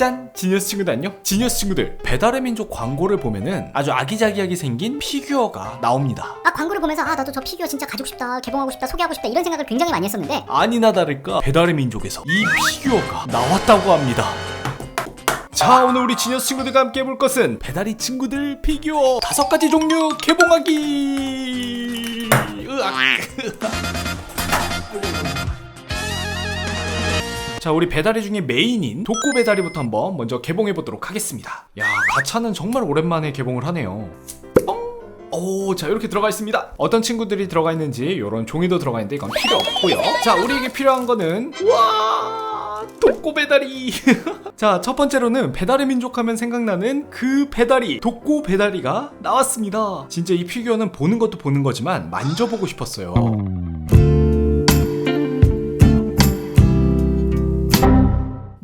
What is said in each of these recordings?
짠! 지니어스 친구들 안녕? 지니어스 친구들 배달의 민족 광고를 보면은 아주 아기자기하게 생긴 피규어가 나옵니다 아 광고를 보면서 아 나도 저 피규어 진짜 가지고 싶다 개봉하고 싶다 소개하고 싶다 이런 생각을 굉장히 많이 했었는데 아니나 다를까 배달의 민족에서 이 피규어가 나왔다고 합니다 자 오늘 우리 지니어스 친구들과 함께 해볼 것은 배달이 친구들 피규어 다섯 가지 종류 개봉하기 으악. 자 우리 배달이 중에 메인인 독고 배달이부터 한번 먼저 개봉해 보도록 하겠습니다 야 가차는 정말 오랜만에 개봉을 하네요 오, 자 이렇게 들어가 있습니다. 어떤 친구들이 들어가 있는지 이런 종이도 들어가 있는데 이건 필요 없고요. 자, 우리에게 필요한 거는 와, 독고 배달이. 자, 첫 번째로는 배달의 민족 하면 생각나는 그 배달이 독고 배달이가 나왔습니다. 진짜 이 피규어는 보는 것도 보는 거지만 만져보고 싶었어요.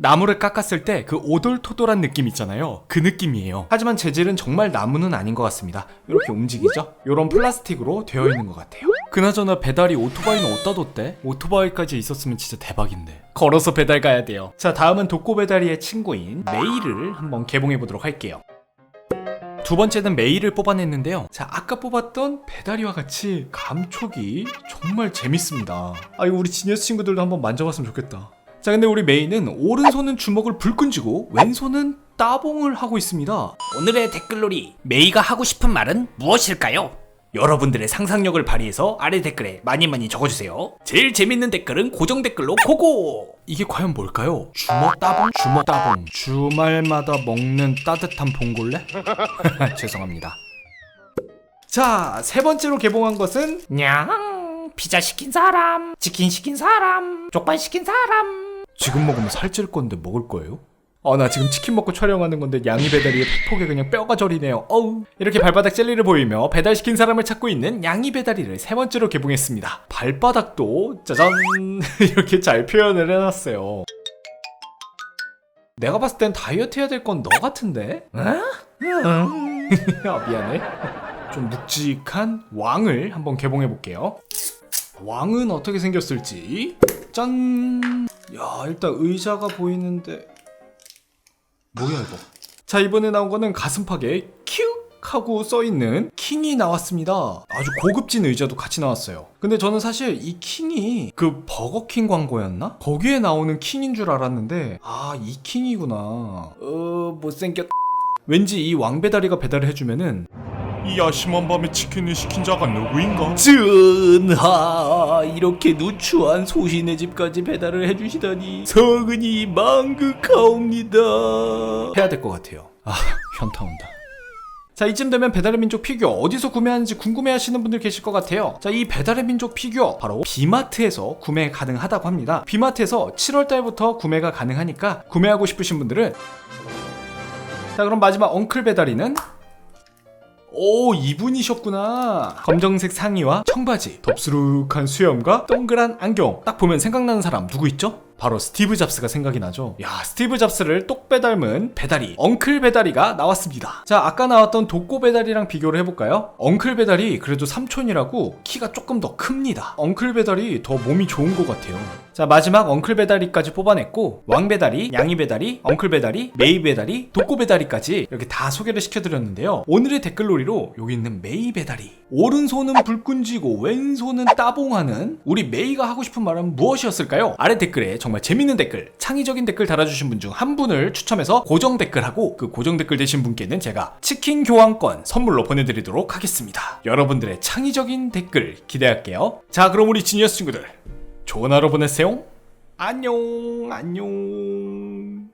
나무를 깎았을 때 그 오돌토돌한 느낌 있잖아요. 그 느낌이에요. 하지만 재질은 정말 나무는 아닌 것 같습니다. 이렇게 움직이죠? 이런 플라스틱으로 되어 있는 것 같아요. 그나저나 배달이 오토바이는 어디다 뒀대? 오토바이까지 있었으면 진짜 대박인데. 걸어서 배달 가야 돼요. 자, 다음은 독고 배달이의 친구인 메이를 한번 개봉해 보도록 할게요. 두 번째는 메이를 뽑아냈는데요. 자, 아까 뽑았던 배달이와 같이 감촉이 정말 재밌습니다. 아, 이거 우리 지니어스 친구들도 한번 만져봤으면 좋겠다. 자, 근데 우리 메이는 오른손은 주먹을 불끈 쥐고 왼손은 따봉을 하고 있습니다. 오늘의 댓글놀이 메이가 하고 싶은 말은 무엇일까요? 여러분들의 상상력을 발휘해서 아래 댓글에 많이 많이 적어주세요. 제일 재밌는 댓글은 고정 댓글로 고고! 이게 과연 뭘까요? 주먹 따봉? 주먹 따봉. 주말마다 먹는 따뜻한 봉골레? 죄송합니다. 자, 세 번째로 개봉한 것은 냥 피자 시킨 사람, 치킨 시킨 사람, 족발 시킨 사람. 지금 먹으면 살찔 건데 먹을 거예요? 아, 나 지금 치킨 먹고 촬영하는 건데 양이 배달이 팩폭에 그냥 뼈가 저리네요. 어우. 이렇게 발바닥 젤리를 보이며 배달시킨 사람을 찾고 있는 양이 배달이를 세 번째로 개봉했습니다. 발바닥도 짜잔 이렇게 잘 표현을 해놨어요. 내가 봤을 땐 다이어트 해야 될 건 너 같은데? 어? 아, 미안해. 좀 묵직한 왕을 한번 개봉해 볼게요. 왕은 어떻게 생겼을지 짠. 야 일단 의자가 보이는데 뭐야 이거? 자 이번에 나온 거는 가슴팍에 큐 하고 써 있는 킹이 나왔습니다. 아주 고급진 의자도 같이 나왔어요. 근데 저는 사실 이 킹이 그 버거킹 광고였나? 거기에 나오는 킹인 줄 알았는데 아 이 킹이구나. 어 못생겼. 왠지 이 왕배다리가 배달을 해주면은 이 야심한 밤에 치킨을 시킨 자가 누구인가? 전하 이렇게 누추한 소신의 집까지 배달을 해주시다니 성은이 망극하옵니다. 해야 될 것 같아요. 아, 현타 온다. 자, 이쯤 되면 배달의 민족 피규어 어디서 구매하는지 궁금해 하시는 분들 계실 것 같아요. 자, 이 배달의 민족 피규어 바로 비마트에서 구매 가능하다고 합니다. 비마트에서 7월달부터 구매가 가능하니까 구매하고 싶으신 분들은 자, 그럼 마지막 엉클 배달이는 오 이분이셨구나. 검정색 상의와 청바지 덥수룩한 수염과 동그란 안경. 딱 보면 생각나는 사람 누구 있죠? 바로 스티브 잡스가 생각이 나죠. 야 스티브 잡스를 똑 빼닮은 배달이 엉클 배달이가 나왔습니다. 자 아까 나왔던 독고 배달이랑 비교를 해볼까요? 엉클 배달이 그래도 삼촌이라고 키가 조금 더 큽니다. 엉클 배달이 더 몸이 좋은 것 같아요 자 마지막 엉클 배달이까지 뽑아냈고 왕 배달이 양이 배달이 엉클 배달이 메이 배달이 독고 배달이까지 이렇게 다 소개를 시켜드렸는데요. 오늘의 댓글놀이로 여기 있는 메이 배달이. 오른손은 불끈 쥐고 왼손은 따봉하는 우리 메이가 하고 싶은 말은 무엇이었을까요? 아래 댓글에 정말 재밌는 댓글 창의적인 댓글 달아주신 분 중 한 분을 추첨해서 고정 댓글하고 그 고정 댓글 되신 분께는 제가 치킨 교환권 선물로 보내드리도록 하겠습니다. 여러분들의 창의적인 댓글 기대할게요. 자 그럼 우리 지니어스 친구들 좋은 하루 보내세요. 안녕, 안녕.